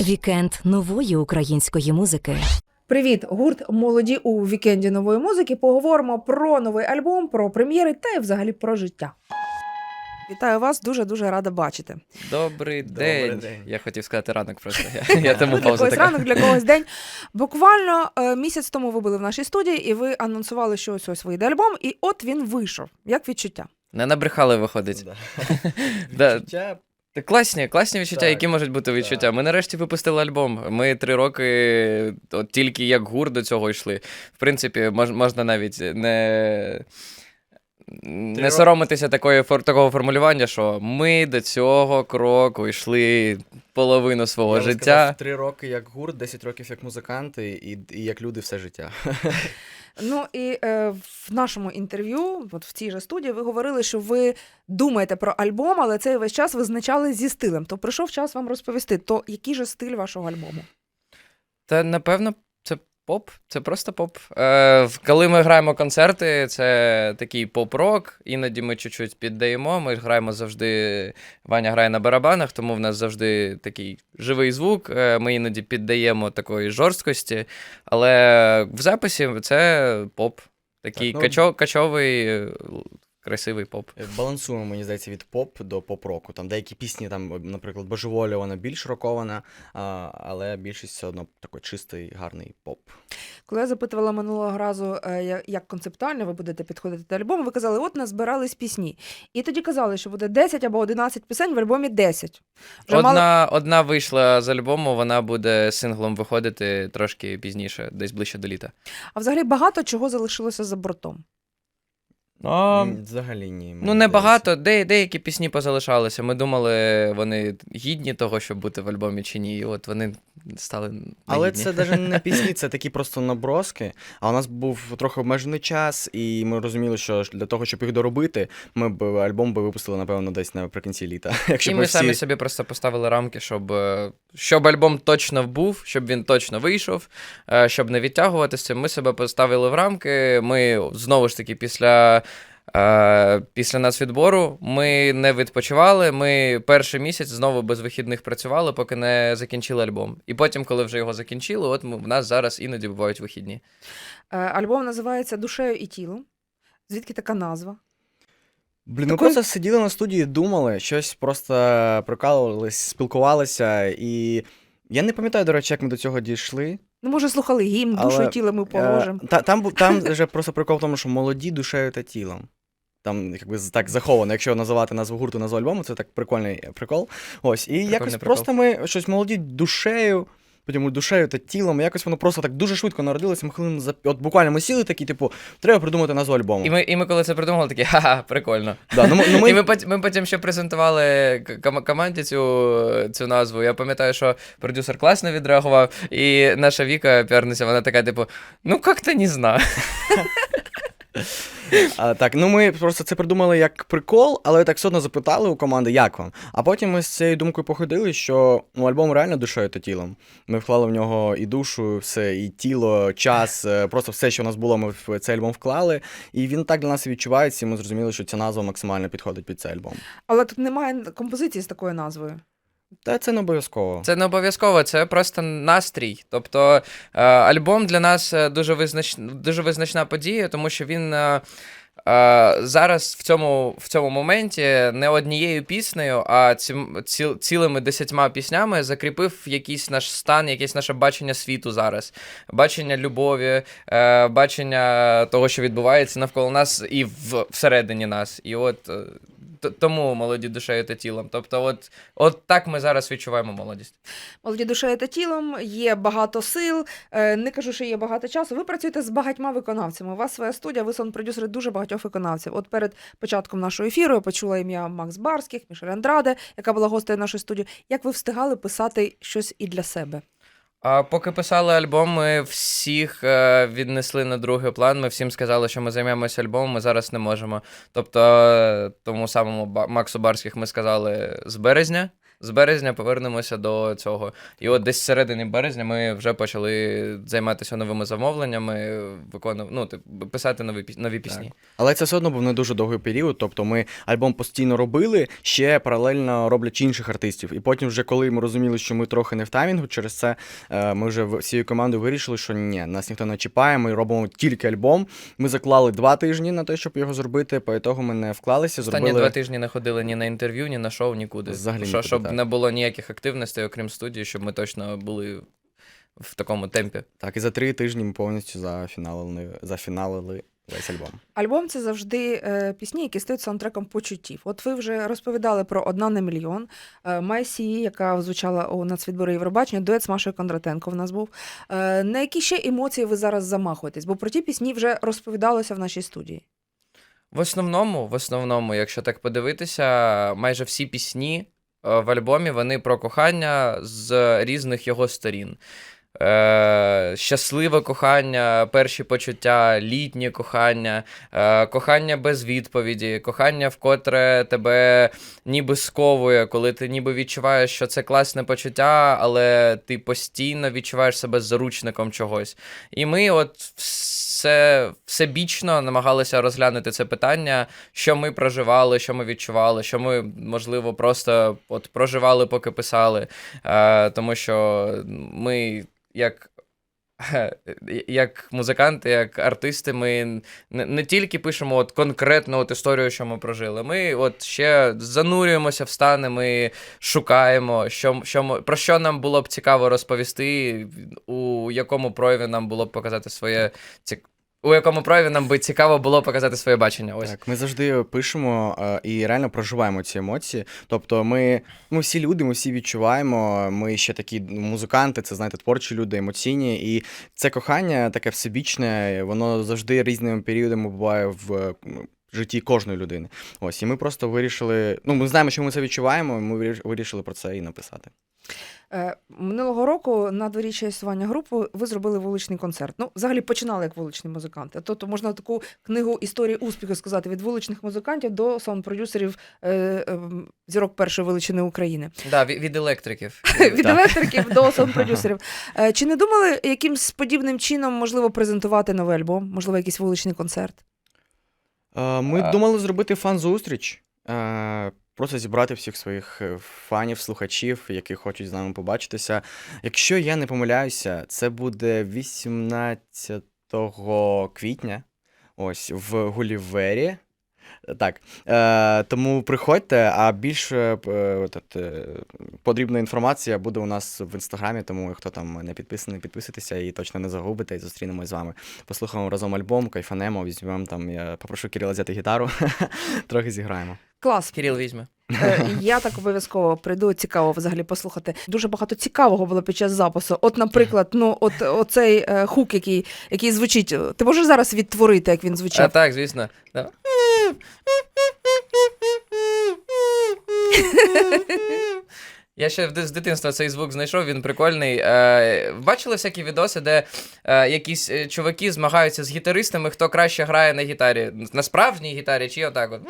Вікенд нової української музики. Привіт, гурт молоді у вікенді нової музики. Поговоримо про новий альбом, про прем'єри та й взагалі про життя. Вітаю вас, дуже дуже рада бачити. Добрий, Добрий день. день. Я хотів сказати ранок просто. Я, я тому Для когось така. ранок, для когось день. Буквально е, місяць тому ви були в нашій студії, і ви анонсували, що ось ось вийде альбом, і от він вийшов. Як відчуття? Не набрехали виходить. Да. Да. Відчуття Класні, класні відчуття, Так, які можуть бути відчуття. так. Ми нарешті випустили альбом. Ми три роки от тільки як гурт до цього йшли. В принципі, мож, можна навіть не. Не роки. соромитися такої, фор- такого формулювання, що ми до цього кроку йшли половину свого я життя. сказав, три роки як гурт, 10 років як музиканти і, і як люди все життя. Ну і е, в нашому інтерв'ю, от в цій же студії, ви говорили, що ви думаєте про альбом, але цей весь час визначали зі стилем. То прийшов час вам розповісти, то який же стиль вашого альбому? Та напевно, поп, це просто поп. Е, коли ми граємо концерти, це такий поп-рок. Іноді ми чуть-чуть піддаємо. Ми граємо завжди. Ваня грає на барабанах, тому в нас завжди такий живий звук. Е, ми іноді піддаємо такої жорсткості. Але в записі це поп. Такий Так, ну- качо- качовий, красивий поп. Балансуємо, мені здається, від поп до поп-року. Там деякі пісні, там, наприклад, Божеволі, вона більш рокована, але більшість все одно такий чистий, гарний поп. Коли я запитувала минулого разу, е, як концептуально ви будете підходити до альбому, ви казали, от назбирались пісні. І тоді казали, що буде 10 або 11 пісень, в альбомі 10. Вже Одна, мало- одна вийшла з альбому, вона буде синглом виходити трошки пізніше, десь ближче до літа. А взагалі багато чого залишилося за бортом. М, Взагалі ні. Ну, здається. небагато, де, деякі пісні позалишалися. Ми думали, вони гідні того, щоб бути в альбомі чи ні. І от вони стали. Але це навіть не пісні, це такі просто наброски. А у нас був трохи обмежений час, і ми розуміли, що для того, щоб їх доробити, ми б альбом би випустили, напевно, десь наприкінці літа. Якщо І б ми всі... самі собі просто поставили рамки, щоб, е, щоб альбом точно був, щоб він точно вийшов, е, щоб не відтягуватися. Ми себе поставили в рамки. Ми знову ж таки після. Е, Після нацвідбору ми не відпочивали. Ми перший місяць знову без вихідних працювали, поки не закінчили альбом. І потім, коли вже його закінчили, от ми, в нас зараз іноді бувають вихідні. Е, Альбом називається Душею і тілом. Звідки така назва? Блін, ми Такої- просто сиділи на студії, думали, щось просто прикалувались, спілкувалися, і я не пам'ятаю, до речі, як ми до цього дійшли. Ну, може, слухали гімн, Але, тілом і ми Е, положимо. Та, там, бу- там вже просто прикол в тому, що молоді душею та тілом. Там якби з- так заховано, якщо називати назву гурту, назву альбому, це так прикольний прикол. Ось, і якось прикол. просто ми щось молоді душею, потім душею та тілом, якось воно просто так дуже швидко народилося. Ми хвилин за от буквально ми сіли такі, типу, треба придумати назву альбому. І ми, і ми коли це придумали, такі ха-ха, прикольно. Да, ну, ну, ми... І ми, пот- ми потім ще презентували команді цю, цю назву. Я пам'ятаю, що продюсер класно відреагував, і наша Віка піарниця, вона така, типу, ну як-то не знаю. А, так, ну ми просто це придумали як прикол, але так все одно запитали у команди, як вам. А потім ми з цією думкою походили, що ну, альбом реально душею та тілом. Ми вклали в нього і душу, все, і тіло, час, е, просто все, що у нас було, ми в цей альбом вклали. І він так для нас відчувається, і ми зрозуміли, що ця назва максимально підходить під цей альбом. Але тут немає композиції з такою назвою. Та це не обов'язково. Це не обов'язково, це просто настрій. Тобто е, альбом для нас е, дуже, визнач... дуже визначна подія, тому що він. е, Зараз в цьому, в цьому моменті не однією піснею, а цім, ціл, цілими десятьма піснями закріпив якийсь наш стан, якесь наше бачення світу зараз, бачення любові, бачення того, що відбувається навколо нас і в, всередині нас. І от тому молоді душею та тілом. Тобто, от, от так ми зараз відчуваємо молодість. Молоді душею та тілом, є багато сил. е, Не кажу, що є багато часу. Ви працюєте з багатьма виконавцями. У вас своя студія, ви сон-продюсери дуже багатьох виконавців. От перед початком нашого ефіру я почула ім'я Макс Барських, Мішель Андраде, яка була гостею нашої студії. Як ви встигали писати щось і для себе? А поки писали альбом, ми всіх е, віднесли на другий план. Ми всім сказали, що ми займемося альбомом, ми зараз не можемо. Тобто, е, тому самому Максу Барських ми сказали з березня. З березня повернемося до цього. І от десь з середини березня ми вже почали займатися новими замовленнями, виконувати, ну, типу, писати нові, нові пісні. Але це все одно був не дуже довгий період. Тобто ми альбом постійно робили, ще паралельно роблячи інших артистів. І потім, вже коли ми розуміли, що ми трохи не в таймінгу, через це е, ми вже всією командою вирішили, що ні, нас ніхто не чіпає, ми робимо тільки альбом. Ми заклали два тижні на те, щоб його зробити. По ітогу ми не вклалися. Останні Зробили два тижні не ходили ні на інтерв'ю, ні на шоу, нікуди. Взагалі Що, нікуди, щоб так. Не було ніяких активностей, окрім студії, щоб ми точно були в такому темпі. так. І за три тижні ми повністю зафіналили, зафіналили весь альбом. Альбом це завжди е, пісні, які стають саундтреком почуттів. От ви вже розповідали про одна на мільйон. Е, Майсі, яка звучала у нацвідборі Євробачення, дует з Машою Кондратенко в нас був. Е, на які ще емоції ви зараз замахуєтесь? Бо про ті пісні вже розповідалося в нашій студії. В основному, в основному, якщо так подивитися, майже всі пісні в альбомі вони про кохання з різних його сторін. Е, щасливе кохання, перші почуття, літнє кохання, е, кохання без відповіді, кохання, вкотре тебе ніби сковує, коли ти ніби відчуваєш, що це класне почуття, але ти постійно відчуваєш себе заручником чогось. І ми от все, всебічно намагалися розглянути це питання, що ми проживали, що ми відчували, що ми, можливо, просто от проживали, поки писали. Е, тому що ми як. Як музиканти, як артисти, ми не, не тільки пишемо от конкретну от історію, що ми прожили. Ми от ще занурюємося в стани, ми шукаємо, що, що про що нам було б цікаво розповісти, у якому прояві нам було б показати своє. У якому прояві нам би цікаво було показати своє бачення. Ось. Так, ми завжди пишемо е, і реально проживаємо ці емоції. Тобто, ми, ми всі люди, ми всі відчуваємо. Ми ще такі музиканти, це знаєте, творчі люди, емоційні. І це кохання таке всебічне, воно завжди різними періодами буває в. е, Житті кожної людини. Ось, і ми просто вирішили. Ну, ми знаємо, що ми це відчуваємо, ми вирішили про це і написати. Е, Минулого року на дворіччя існування групи ви зробили вуличний концерт. Ну, взагалі починали як вуличні музиканти. Тобто можна таку книгу історії успіху сказати від вуличних музикантів до саунд-продюсерів е, е, зірок першої величини України. Да, від, від електриків. Від електриків до саунд-продюсерів. Чи не думали якимсь подібним чином можливо презентувати новий альбом, можливо, якийсь вуличний концерт? Ми думали зробити фан-зустріч. Е, Просто зібрати всіх своїх е, фанів, слухачів, які хочуть з нами побачитися. Якщо я не помиляюся, це буде 18 квітня, ось в Гулівері. Так. Е, тому приходьте, а більше е, от, е, потрібна інформація буде у нас в інстаграмі, тому хто там не підписаний, підписуйтеся і точно не загубите, і зустрінемось з вами. Послухаємо разом альбом, кайфанемо, візьмемо там. Я попрошу Кирила взяти гітару, трохи зіграємо. Клас. Кирил візьме. Е, Я так обов'язково прийду. Цікаво взагалі послухати. Дуже багато цікавого було під час запису. От, наприклад, ну от оцей е, хук, який, який звучить. Ти можеш зараз відтворити, як він звучить? А, так, звісно. Да. Я ще з дитинства цей звук знайшов, він прикольний. Е, бачили всякі відоси, де е, якісь е, чуваки змагаються з гітаристами, хто краще грає на гітарі. На справжній гітарі, чи отак от.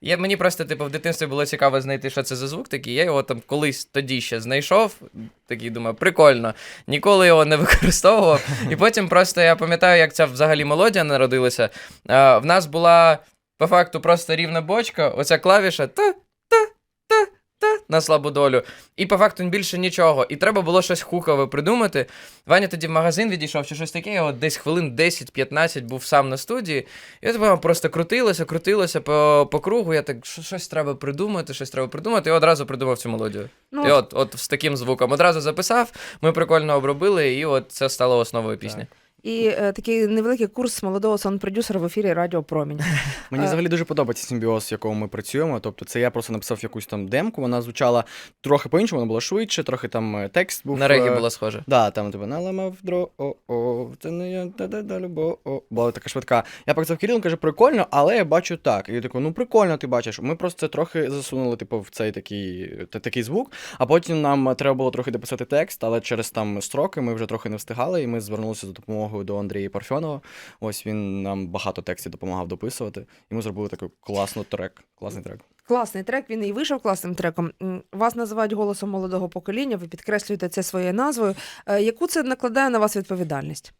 Я, мені просто, типу, в дитинстві було цікаво знайти, що це за звук такий. Я його там колись тоді ще знайшов. Такий думаю, прикольно. Ніколи його не використовував. І потім просто я пам'ятаю, як ця взагалі мелодія народилася. В нас була по факту просто рівна бочка, оця клавіша та на слабу долю. І по факту більше нічого. І треба було щось хукове придумати. Ваня тоді в магазин відійшов чи щось таке, я от десь хвилин 10-15 був сам на студії. І от воно просто крутилося, крутилося по, по кругу. Я так, «Що- щось треба придумати, щось треба придумати. І одразу придумав цю мелодію. Ну, І от, от з таким звуком. Одразу записав, ми прикольно обробили, і от це стало основою пісні. І е, такий невеликий курс молодого саунд-продюсера в ефірі Радіо Промінь. Мені Е. взагалі дуже подобається симбіоз, в якому ми працюємо. Тобто, це я просто написав якусь там демку, вона звучала трохи по-іншому, вона була швидше, трохи там е, текст був. На регі е, було схоже. Да, там тебе наламав дро, о, о, це не я, да, да, да, любов, о. Була така швидка. Я показав Кирилу, каже, прикольно, але я бачу так. І я такий, ну прикольно, ти бачиш. Ми просто це трохи засунули, типу, в цей такий, та- такий звук, а потім нам треба було трохи дописати текст, але через там строки ми вже трохи не встигали, і ми звернулися за допомогою повагою до Андрія Парфьонова. Ось він нам багато текстів допомагав дописувати. І ми зробили такий класний трек. Класний трек. Класний трек, він і вийшов класним треком. Вас називають голосом молодого покоління, ви підкреслюєте це своєю назвою. Е, Яку це накладає на вас відповідальність?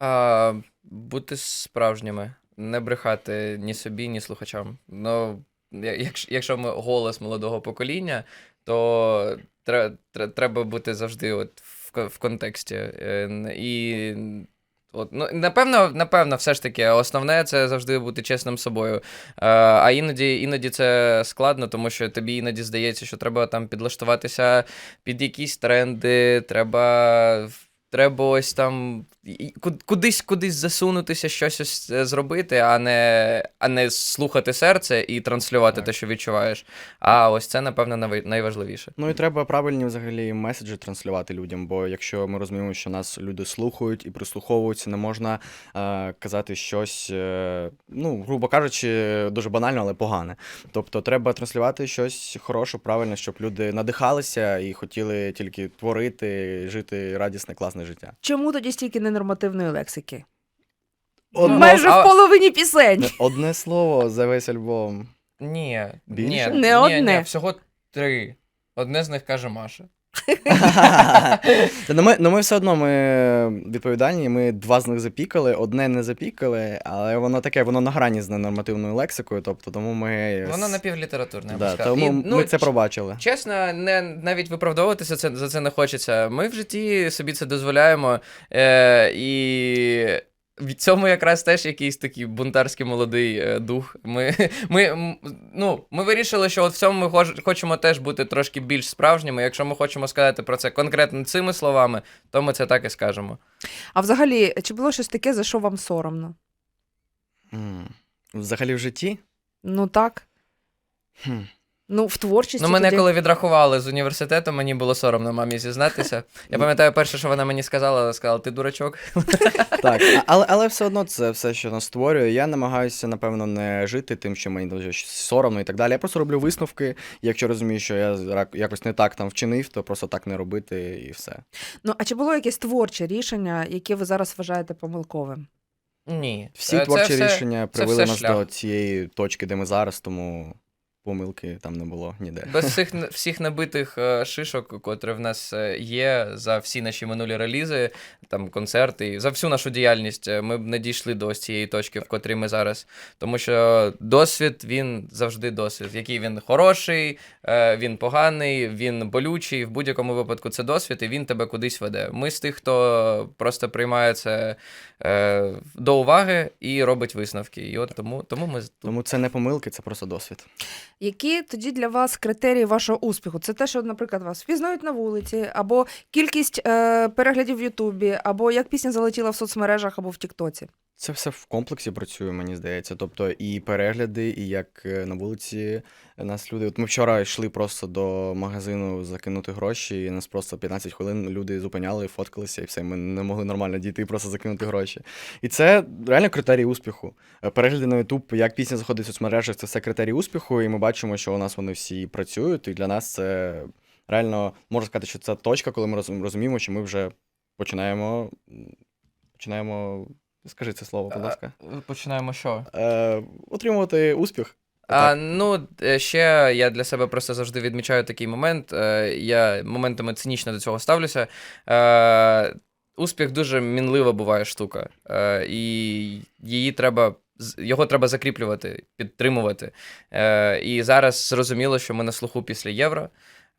А, бути справжніми, не брехати ні собі, ні слухачам. Ну, якщо, якщо ми голос молодого покоління, то тре- тре- треба бути завжди от в, контексті. Е, І от, ну, напевно, напевно, все ж таки, основне це завжди бути чесним собою. Е, А іноді, іноді це складно, тому що тобі іноді здається, що треба там підлаштуватися під якісь тренди, треба. Треба ось там кудись кудись засунутися, щось ось е, зробити, а не, а не слухати серце і транслювати Так. те, що відчуваєш. А ось це, напевно, найважливіше. Ну і треба правильні взагалі меседжі транслювати людям, бо якщо ми розуміємо, що нас люди слухають і прислуховуються, не можна е, казати щось, е, ну, грубо кажучи, дуже банально, але погане. Тобто треба транслювати щось хороше, правильне, щоб люди надихалися і хотіли тільки творити, жити радісне, класне життя. Чому тоді стільки ненормативної лексики? Одно, Майже а- в половині пісень. одне слово за весь альбом. Ні, Більше? ні, Не ні, одне. Ні, всього три. Одне з них каже Маша. Та, ну, ми, ну ми все одно ми відповідальні, ми два з них запікали, одне не запікали, але воно таке, воно на грані з ненормативною лексикою, тобто тому ми. Воно напівлітературне. я б да, сказав. тому І, ну, ми це пробачили. Чесно, не, навіть виправдовуватися це, за це не хочеться. Ми в житті собі це дозволяємо. Е, і в цьому якраз теж якийсь такий бунтарський молодий е, дух. Ми, ми, ну, ми вирішили, що от в цьому ми хоч- хочемо теж бути трошки більш справжніми. Якщо ми хочемо сказати про це конкретно цими словами, то ми це так і скажемо. А взагалі, чи було щось таке, за що вам соромно? Взагалі в житті? Ну так. Хм. Ну, в творчості. Ну, мене тоді. коли відрахували з університету, мені було соромно мамі зізнатися. Я пам'ятаю, перше, що вона мені сказала, вона сказала, ти дурачок. Так, але, але все одно це все, що нас створює. Я намагаюся, напевно, не жити тим, що мені дуже соромно і так далі. Я просто роблю висновки. Якщо розумію, що я якось не так там вчинив, то просто так не робити і все. Ну, а чи було якесь творче рішення, яке ви зараз вважаєте помилковим? Ні. Всі це творчі все- рішення привели нас шлях. до цієї точки, де ми зараз, тому помилки там не було ніде. Без всіх, всіх набитих е, шишок, котрі в нас е, є за всі наші минулі релізи, там концерти, за всю нашу діяльність, е, ми б не дійшли до ось цієї точки, в котрій ми зараз. Тому що досвід він завжди досвід. Який він хороший, він поганий, він болючий. В будь-якому випадку це досвід, і він тебе кудись веде. Ми з тих, хто просто приймає це до уваги і робить висновки. І от тому, тому ми. Тому це не помилки, це просто досвід. Які тоді для вас критерії вашого успіху? Це те, що, наприклад, вас впізнають на вулиці, або кількість е, переглядів в Ютубі, або як пісня залетіла в соцмережах або в Тіктоці. Це все в комплексі працює, мені здається. Тобто і перегляди, і як е, на вулиці нас люди. От ми вчора йшли просто до магазину закинути гроші, і нас просто 15 хвилин люди зупиняли, фоткалися, і все. Ми не могли нормально дійти, просто закинути гроші. І це реально критерій успіху. Е, Перегляди на YouTube, як пісня заходить в соцмережах, це все критерій успіху, і ми бачимо, що у нас вони всі працюють. І для нас це реально можна сказати, що це точка, коли ми розуміємо, що ми вже починаємо. Починаємо. Скажи це слово, будь ласка. Е, Починаємо що? Е, отримувати успіх. А, ну, е, ще я для себе просто завжди відмічаю такий момент. е, Я моментами цинічно до цього ставлюся. Е, Успіх дуже мінлива буває штука, е, і її треба. Його треба закріплювати, підтримувати. Е, і зараз зрозуміло, що ми на слуху після євро.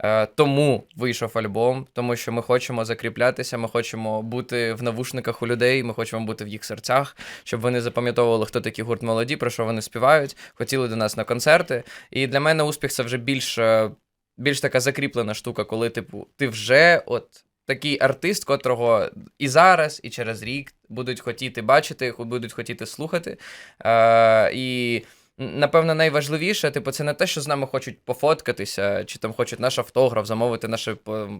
Е, тому вийшов альбом, тому що ми хочемо закріплятися, ми хочемо бути в навушниках у людей, ми хочемо бути в їх серцях, щоб вони запам'ятовували, хто такі гурт молоді, про що вони співають, хотіли до нас на концерти. І для мене успіх це вже більш, е, більш така закріплена штука, коли типу, ти вже от такий артист, котрого і зараз, і через рік будуть хотіти бачити, будуть хотіти слухати. Е, і Напевно, найважливіше, типу, це не те, що з нами хочуть пофоткатися, чи там хочуть наш автограф, замовити наше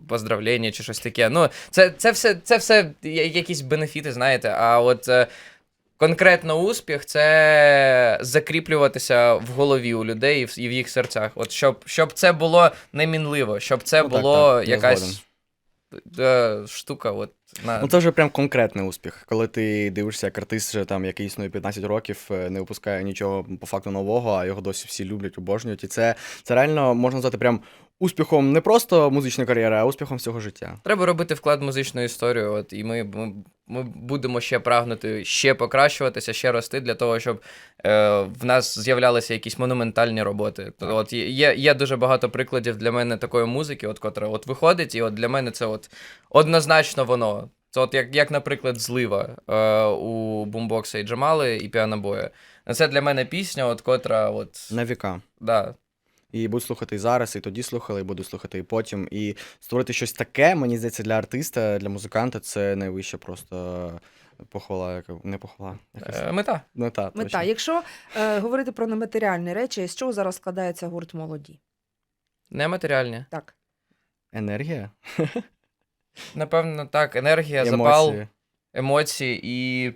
поздравлення, чи щось таке. Ну, це, це все, це все якісь бенефіти, знаєте. А от е, конкретно успіх це закріплюватися в голові у людей і в, їх серцях. От щоб, щоб це було немінливо, щоб це Ну, було так, якась е, штука, от На... Ну, це вже прям конкретний успіх. Коли ти дивишся, як артист, вже, там, який існує 15 років, е, не випускає нічого по факту нового, а його досі всі люблять, обожнюють. І це, це реально можна назвати прям успіхом не просто музичної кар'єри, а успіхом всього життя. Треба робити вклад в музичну історію. От, і ми, ми, ми будемо ще прагнути, ще покращуватися, ще рости для того, щоб е, в нас з'являлися якісь монументальні роботи. От є, є дуже багато прикладів для мене такої музики, от, котра от виходить, і от для мене це от однозначно воно. Це от як, як наприклад, злива е, у бумбокса і Джамали і піанобоя. Це для мене пісня, от котра, от, На віка. да, І будуть слухати і зараз, і тоді слухали, і буду слухати і потім. І створити щось таке, мені здається, для артиста, для музиканта це найвища просто похвала, яка не похвала. Якась е, мета. мета. Мета. точно. Якщо е, говорити про нематеріальні речі, з чого зараз складається гурт молоді? Нематеріальні. Так. Енергія, Напевно, так, енергія, запал. емоції, емоції і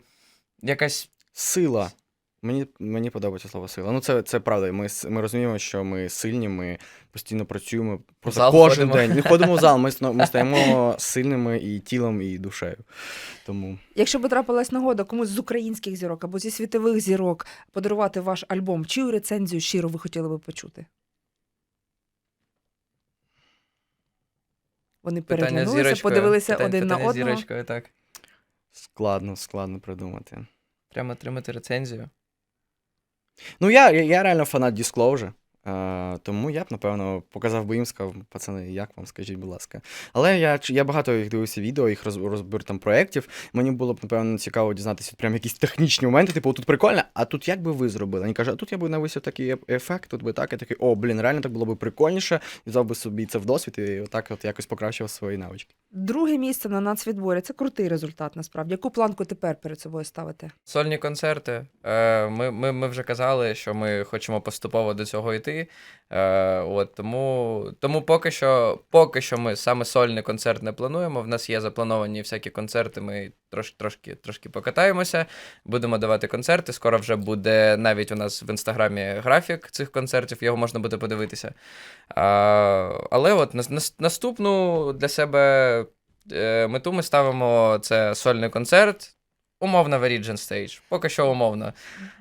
якась. сила. Мені, мені подобається слово сила. Ну, це, це правда. Ми, ми розуміємо, що ми сильні, ми постійно працюємо просто зал кожен ходимо. день. Ми ходимо в зал, ми, ми стаємо сильними і тілом, і душею. Тому Якщо би трапилась нагода комусь з українських зірок або зі світових зірок подарувати ваш альбом, чию рецензію щиро ви хотіли би почути? Вони переглянулися, подивилися Питання- один на питання з одного. зірочкою, так. складно, складно придумати. Прямо отримати рецензію. Ну, я, я, реально фанат Disclosure. Е, тому я б, напевно, показав би їм, сказав, пацани, як вам, скажіть, будь ласка. Але я, я багато їх дивився відео, їх роз, розбір там проєктів. Мені було б, напевно, цікаво дізнатися прям якісь технічні моменти, типу, тут прикольно, а тут як би ви зробили? Вони кажуть, а тут я би нависив такий ефект, тут би так, і такий, о, блін, реально так було б прикольніше, взяв би собі це в досвід і отак от якось покращив свої навички. Друге місце на нацвідборі це крутий результат, насправді. Яку планку тепер перед собою ставите? Сольні концерти. Е, Ми, ми, ми вже казали, що ми хочемо поступово до цього йти. Е, От, тому, тому поки що, поки що ми саме сольний концерт не плануємо. В нас є заплановані всякі концерти. Ми трош, трошки, трошки покатаємося, будемо давати концерти. Скоро вже буде навіть у нас в інстаграмі графік цих концертів, його можна буде подивитися. А, але от нас- нас- наступну для себе е, мету ми ставимо це сольний концерт. Умовно в Origin Stage. Поки що умовно.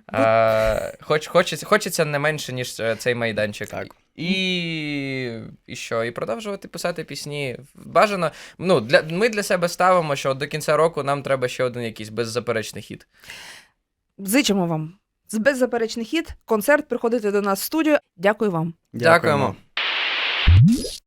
А, хоч, хочеться, хочеться не менше, ніж е, цей майданчик. Так. І, і що? І продовжувати писати пісні. Бажано. Ну, для, ми для себе ставимо, що до кінця року нам треба ще один якийсь беззаперечний хіт. Зичимо вам з беззаперечний хід. Концерт приходите до нас в студію. Дякую вам. Дякуємо. Дякуємо.